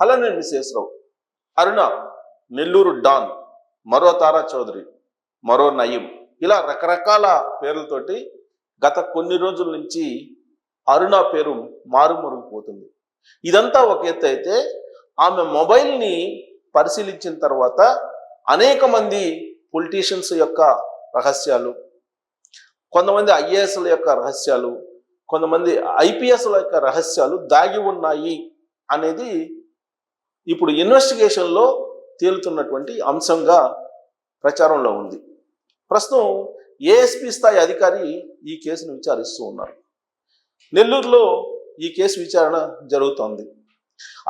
హలనేని విశేషరావు అరుణ Nellore don మరో తారా చౌదరి మరో నయీం. ఇలా రకరకాల పేర్లతోటి గత కొన్ని రోజుల నుంచి అరుణ పేరు మారుమరుగుపోతుంది ఇదంతా ఒక ఎత్తు అయితే ఆమె మొబైల్ని పరిశీలించిన తర్వాత అనేక మంది పొలిటీషియన్స్ యొక్క రహస్యాలు కొంతమంది ఐఏఎస్ల యొక్క రహస్యాలు కొంతమంది ఐపీఎస్ల యొక్క రహస్యాలు దాగి ఉన్నాయి అనేది ఇప్పుడు ఇన్వెస్టిగేషన్లో తేలుతున్నటువంటి అంశంగా ప్రచారంలో ఉంది. ప్రస్తుతం ఏఎస్పీ స్థాయి అధికారి ఈ కేసును విచారిస్తూ ఉన్నారు. నెల్లూరులో ఈ కేసు విచారణ జరుగుతోంది.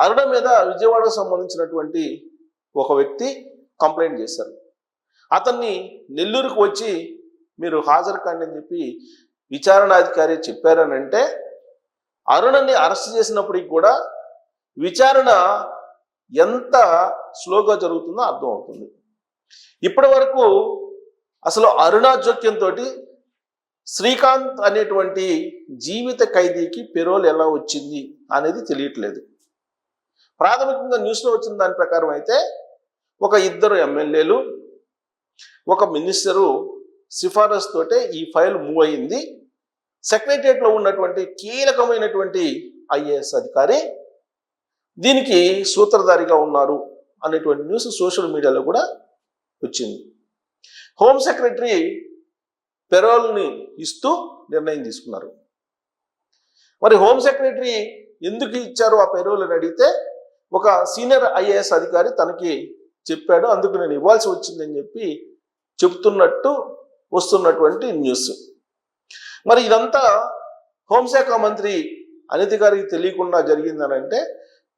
అరుణ మీద విజయవాడకు సంబంధించినటువంటి ఒక వ్యక్తి కంప్లైంట్ చేశారు. అతన్ని నెల్లూరుకు వచ్చి మీరు హాజరు కాండి అని చెప్పి విచారణాధికారి చెప్పారనంటే అరుణని అరెస్ట్ చేసినప్పటికి కూడా విచారణ ఎంత స్లోగా జరుగుతుందో అర్థం అవుతుంది. ఇప్పటి వరకు అసలు అరుణాజోక్యంతో శ్రీకాంత్ అనేటువంటి జీవిత ఖైదీకి పెరోల్ ఎలా వచ్చింది అనేది తెలియట్లేదు. ప్రాథమికంగా న్యూస్లో వచ్చిన దాని ప్రకారం అయితే ఒక ఇద్దరు ఎమ్మెల్యేలు ఒక మినిస్టరు సిఫారసు తోటే ఈ ఫైల్ మూవ్ అయింది. సెక్రటరియట్లో ఉన్నటువంటి కీలకమైనటువంటి ఐఏఎస్ అధికారి దీనికి సూత్రధారిగా ఉన్నారు అనేటువంటి న్యూస్ సోషల్ మీడియాలో కూడా వచ్చింది. హోమ్ సెక్రటరీ పెరోల్ని ఇస్తూ నిర్ణయం తీసుకున్నారు. మరి హోమ్ సెక్రటరీ ఎందుకు ఇచ్చారు ఆ పెరోల్ అని అడిగితే ఒక సీనియర్ ఐఏఎస్ అధికారి తనకి చెప్పాడు అందుకు నేను ఇవ్వాల్సి వచ్చిందని చెప్పి చెప్తున్నట్టు వస్తున్నటువంటి న్యూస్ మరి ఇదంతా హోంశాఖ మంత్రి అనిత గారికి తెలియకుండా జరిగిందని అంటే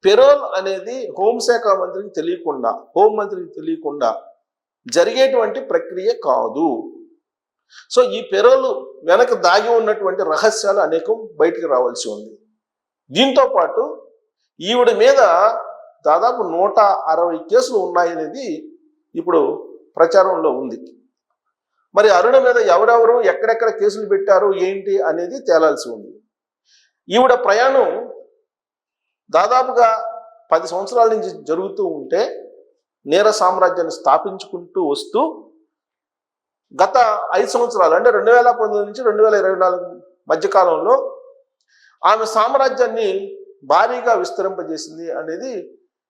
పెరోల్ అనేది హోంశాఖ మంత్రికి తెలియకుండా హోం మంత్రికి తెలియకుండా జరిగేటువంటి ప్రక్రియ కాదు. సో ఈ పెరోలు వెనక దాగి ఉన్నటువంటి రహస్యాలు అనేకం బయటికి రావాల్సి ఉంది. దీంతో పాటు ఈవిడ మీద దాదాపు నూట అరవై కేసులు ఉన్నాయనేది ఇప్పుడు ప్రచారంలో ఉంది. మరి అరుణ మీద ఎవరెవరు ఎక్కడెక్కడ కేసులు పెట్టారు ఏంటి అనేది తేలాల్సి ఉంది. ఈవిడ ప్రయాణం దాదాపుగా పది సంవత్సరాల నుంచి జరుగుతూ ఉంటే నేర సామ్రాజ్యాన్ని స్థాపించుకుంటూ వస్తూ గత ఐదు సంవత్సరాలు అంటే రెండు వేల పంతొమ్మిది నుంచి రెండు వేల ఇరవై నాలుగు మధ్యకాలంలో ఆమె సామ్రాజ్యాన్ని భారీగా విస్తరింపజేసింది అనేది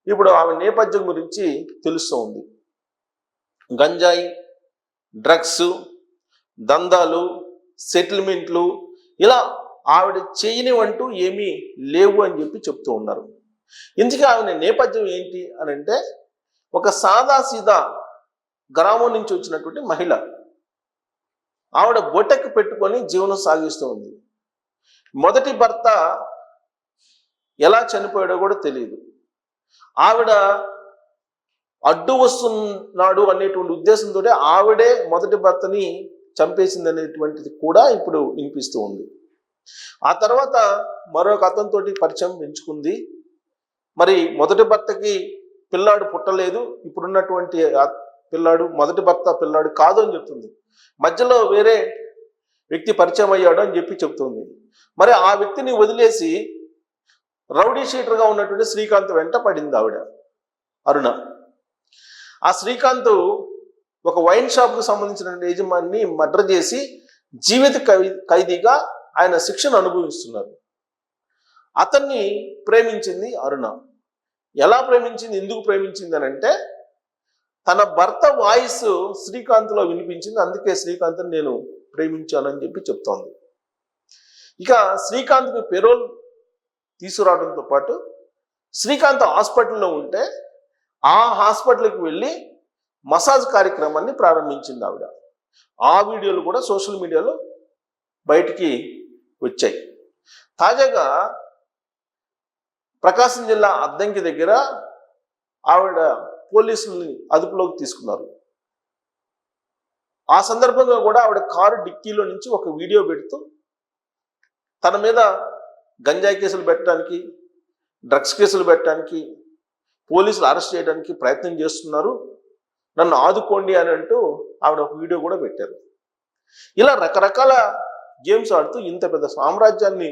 ఇప్పుడు ఆమె నేపథ్యం గురించి తెలుస్తూ ఉంది. గంజాయి డ్రగ్స్ దందాలు సెటిల్మెంట్లు ఇలా ఆవిడ చేయనివంటూ ఏమీ లేవు అని చెప్పి చెప్తూ ఉన్నారు. ఇందుకే ఆవిడ నేపథ్యం ఏంటి అని అంటే ఒక సాదా సీదా గ్రామం నుంచి వచ్చినటువంటి మహిళ. ఆవిడ బొటెక్కి పెట్టుకొని జీవనం సాగిస్తూ ఉంది. మొదటి భర్త ఎలా చనిపోయాడో కూడా తెలియదు ఆవిడ అడ్డు వస్తున్నాడు అనేటువంటి ఉద్దేశంతో ఆవిడే మొదటి భర్తని చంపేసింది అనేటువంటిది కూడా ఇప్పుడు వినిపిస్తూ ఉంది. ఆ తర్వాత మరొక అతనితో పరిచయం పెంచుకుంది. మరి మొదటి భర్తకి పిల్లాడు పుట్టలేదు. ఇప్పుడున్నటువంటి పిల్లాడు మొదటి భర్త పిల్లాడు కాదు అని చెప్తుంది. మధ్యలో వేరే వ్యక్తి పరిచయం అయ్యాడు అని చెప్పి చెప్తుంది. మరి ఆ వ్యక్తిని వదిలేసి రౌడీ షీటర్గా ఉన్నటువంటి శ్రీకాంత్ వెంట పడింది ఆవిడ అరుణ. ఆ శ్రీకాంత్ ఒక వైన్ షాప్కు సంబంధించిన యజమాని మర్డర్ చేసి జీవిత ఖైదీగా ఆయన శిక్షను అనుభవిస్తున్నారు. అతన్ని ప్రేమించింది అరుణ. ఎలా ప్రేమించింది? ఎందుకు ప్రేమించింది అని అంటే తన భర్త వాయిస్ శ్రీకాంత్లో వినిపించింది అందుకే శ్రీకాంత్ని నేను ప్రేమించానని చెప్పి చెప్తోంది. ఇక శ్రీకాంత్కి పెరోల్ తీసుకురావడంతో పాటు శ్రీకాంత్ హాస్పిటల్లో ఉంటే ఆ హాస్పిటల్కి వెళ్ళి మసాజ్ కార్యక్రమాన్ని ప్రారంభించింది ఆవిడ. ఆ వీడియోలు కూడా సోషల్ మీడియాలో బయటికి వచ్చాయి. తాజాగా ప్రకాశం జిల్లా అద్దంకి దగ్గర ఆవిడ పోలీసుల్ని అదుపులోకి తీసుకున్నారు. ఆ సందర్భంగా కూడా ఆవిడ కారు డిక్కీలో నుంచి ఒక వీడియో పెడుతూ తన మీద గంజాయి కేసులు పెట్టడానికి డ్రగ్స్ కేసులు పెట్టడానికి పోలీసులు అరెస్ట్ చేయడానికి ప్రయత్నం చేస్తున్నారు. నన్ను ఆదుకోండి అని అంటూ ఆవిడ ఒక వీడియో కూడా పెట్టారు. ఇలా రకరకాల గేమ్స్ ఆడుతూ ఇంత పెద్ద సామ్రాజ్యాన్ని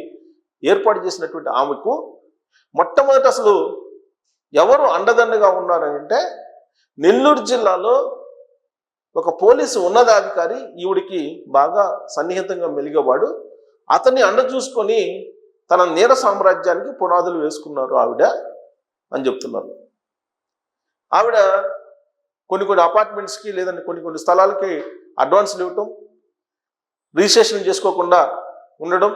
ఏర్పాటు చేసినటువంటి ఆమెకు మొట్టమొదట అసలు ఎవరు అండదండగా ఉన్నారంటే నెల్లూరు జిల్లాలో ఒక పోలీసు ఉన్నతాధికారి ఈవిడికి బాగా సన్నిహితంగా మెలిగేవాడు. అతన్ని అండ చూసుకొని తన నేర సామ్రాజ్యానికి పునాదులు వేసుకున్నారు ఆవిడ అని చెప్తున్నారు. ఆవిడ కొన్ని కొన్ని అపార్ట్మెంట్స్కి లేదంటే కొన్ని కొన్ని స్థలాలకి అడ్వాన్స్లు ఇవ్వటం రిజిస్ట్రేషన్ చేసుకోకుండా ఉండడం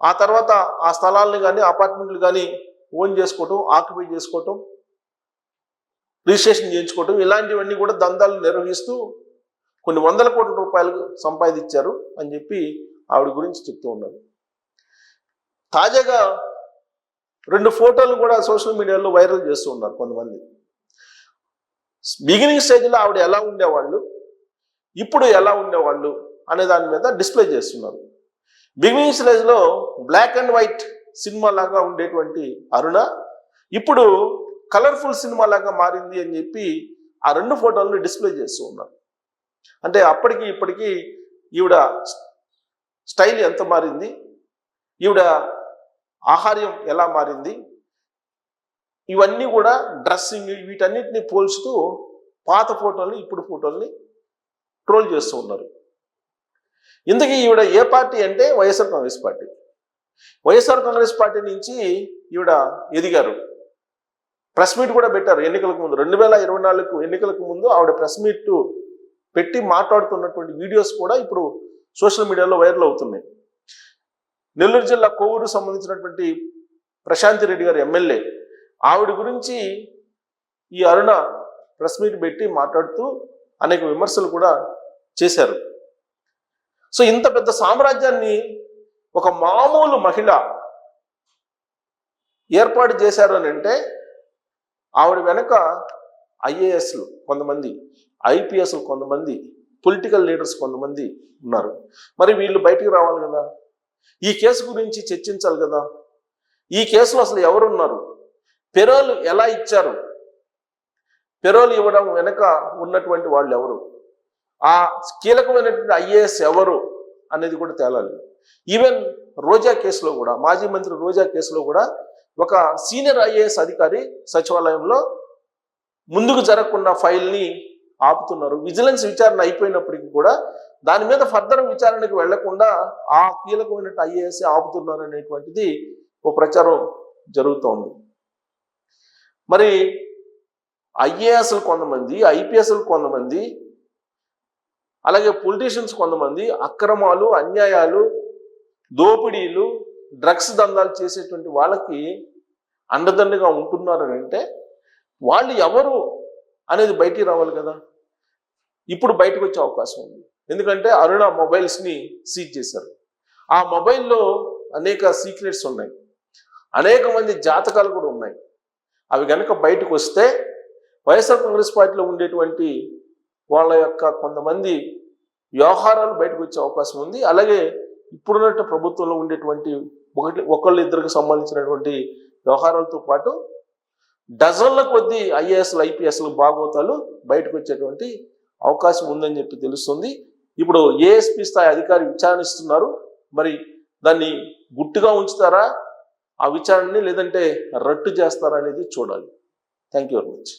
ఆ తర్వాత ఆ స్థలాలను కానీ అపార్ట్మెంట్లు కానీ ఓన్ చేసుకోవటం ఆక్యుపై చేసుకోవటం రిజిస్ట్రేషన్ చేయించుకోవటం ఇలాంటివన్నీ కూడా దందాలు నిర్వహిస్తూ కొన్ని వందల కోట్ల రూపాయలు సంపాదించారు అని చెప్పి ఆవిడ గురించి చెప్తూ ఉన్నారు. తాజాగా రెండు ఫోటోలు కూడా సోషల్ మీడియాలో వైరల్ చేస్తూ ఉన్నారు కొంతమంది. బిగినింగ్ స్టేజ్లో ఆవిడ ఎలా ఉండేవాళ్ళు? ఇప్పుడు ఎలా ఉండేవాళ్ళు? అనే దాని మీద డిస్ప్లే చేస్తున్నారు. బిగినింగ్ స్టేజ్లో బ్లాక్ అండ్ వైట్ సినిమా లాగా ఉండేటువంటి అరుణ ఇప్పుడు కలర్ఫుల్ సినిమా లాగా మారింది అని చెప్పి ఆ రెండు ఫోటోలను డిస్ప్లే చేస్తూ ఉన్నారు. అంటే అప్పటికి ఇప్పటికి ఈవిడ స్టైల్ ఎంత మారింది ఈవిడ ఆహార్యం ఎలా మారింది ఇవన్నీ కూడా డ్రెస్సింగ్ వీటన్నిటిని పోల్చుతూ పాత ఫోటోల్ని ఇప్పుడు ఫోటోల్ని ట్రోల్ చేస్తూ ఉన్నారు. ఇందుకు ఈవిడ ఏ పార్టీ అంటే YSR Congress Party. YSR Congress Party నుంచి ఈవిడ ఎదిగారు. ప్రెస్ మీట్ కూడా పెట్టారు ఎన్నికలకు ముందు. రెండు వేల ఇరవై నాలుగు ఎన్నికలకు ముందు ఆవిడ ప్రెస్ మీట్ పెట్టి మాట్లాడుతున్నటువంటి వీడియోస్ కూడా ఇప్పుడు సోషల్ మీడియాలో వైరల్ అవుతున్నాయి. నెల్లూరు జిల్లా కోవూరు సంబంధించినటువంటి ప్రశాంతి రెడ్డి గారు ఎమ్మెల్యే. ఆవిడ గురించి ఈ అరుణ ప్రెస్ మీట్ పెట్టి మాట్లాడుతూ అనేక విమర్శలు కూడా చేశారు. సో ఇంత పెద్ద సామ్రాజ్యాన్ని ఒక మామూలు మహిళ ఏర్పాటు చేశారు అని అంటే ఆవిడ వెనక ఐఏఎస్లు కొంతమంది ఐపీఎస్లు కొంతమంది పొలిటికల్ లీడర్స్ కొంతమంది ఉన్నారు. మరి వీళ్ళు బయటికి రావాలి కదా? ఈ కేసు గురించి చర్చించాలి కదా? ఈ కేసులో అసలు ఎవరున్నారు? పెరోలు ఎలా ఇచ్చారు? పెరోలు ఇవ్వడం వెనక ఉన్నటువంటి వాళ్ళు ఎవరు? ఆ కీలకమైనటువంటి ఐఏఎస్ ఎవరు అనేది కూడా తేలాలి. ఈవెన్ రోజా కేసులో కూడా మాజీ మంత్రి రోజా కేసులో కూడా ఒక సీనియర్ ఐఏఎస్ అధికారి సచివాలయంలో ముందుకు జరగకుండా ఫైల్ని ఆపుతున్నారు. విజిలెన్స్ విచారణ అయిపోయినప్పటికీ కూడా దాని మీద ఫర్దర్ విచారణకు వెళ్ళకుండా ఆ కీలకమైన ఐఏఎస్ ఆపుతున్నారు అనేటువంటిది ఓ ప్రచారం జరుగుతోంది. మరి ఐఏఎస్లు కొంతమంది ఐపీఎస్లు కొంతమంది అలాగే పొలిటీషియన్స్ కొంతమంది అక్రమాలు అన్యాయాలు దోపిడీలు డ్రగ్స్ దందాలు చేసేటువంటి వాళ్ళకి అండదండగా ఉంటున్నారు అంటే వాళ్ళు ఎవరు అనేది బయటికి రావాలి కదా. ఇప్పుడు బయటకు వచ్చే అవకాశం ఉంది. ఎందుకంటే అరుణ మొబైల్స్ని సీజ్ చేశారు. ఆ మొబైల్లో అనేక సీక్రెట్స్ ఉన్నాయి. అనేక మంది జాతకాలు కూడా ఉన్నాయి. అవి కనుక బయటకు వస్తే వైఎస్ఆర్ కాంగ్రెస్ పార్టీలో ఉండేటువంటి వాళ్ళ యొక్క కొంతమంది వ్యవహారాలు బయటకు వచ్చే అవకాశం ఉంది. అలాగే ఇప్పుడున్నట్టు ప్రభుత్వంలో ఉండేటువంటి ఒకటి ఒకళ్ళు ఇద్దరికి సంబంధించినటువంటి వ్యవహారాలతో పాటు డజన్ల కొద్దీ ఐఏఎస్లు ఐపీఎస్లు భాగవతాలు బయటకు వచ్చేటువంటి అవకాశం ఉందని చెప్పి తెలుస్తుంది. ఇప్పుడు ఏఎస్పీ స్థాయి అధికారి విచారిస్తున్నారు మరి దాన్ని గుట్టుగా ఉంచుతారా? ఆ విచారణని లేదంటే రట్టు చేస్తారా అనేది చూడాలి. Thank you very much.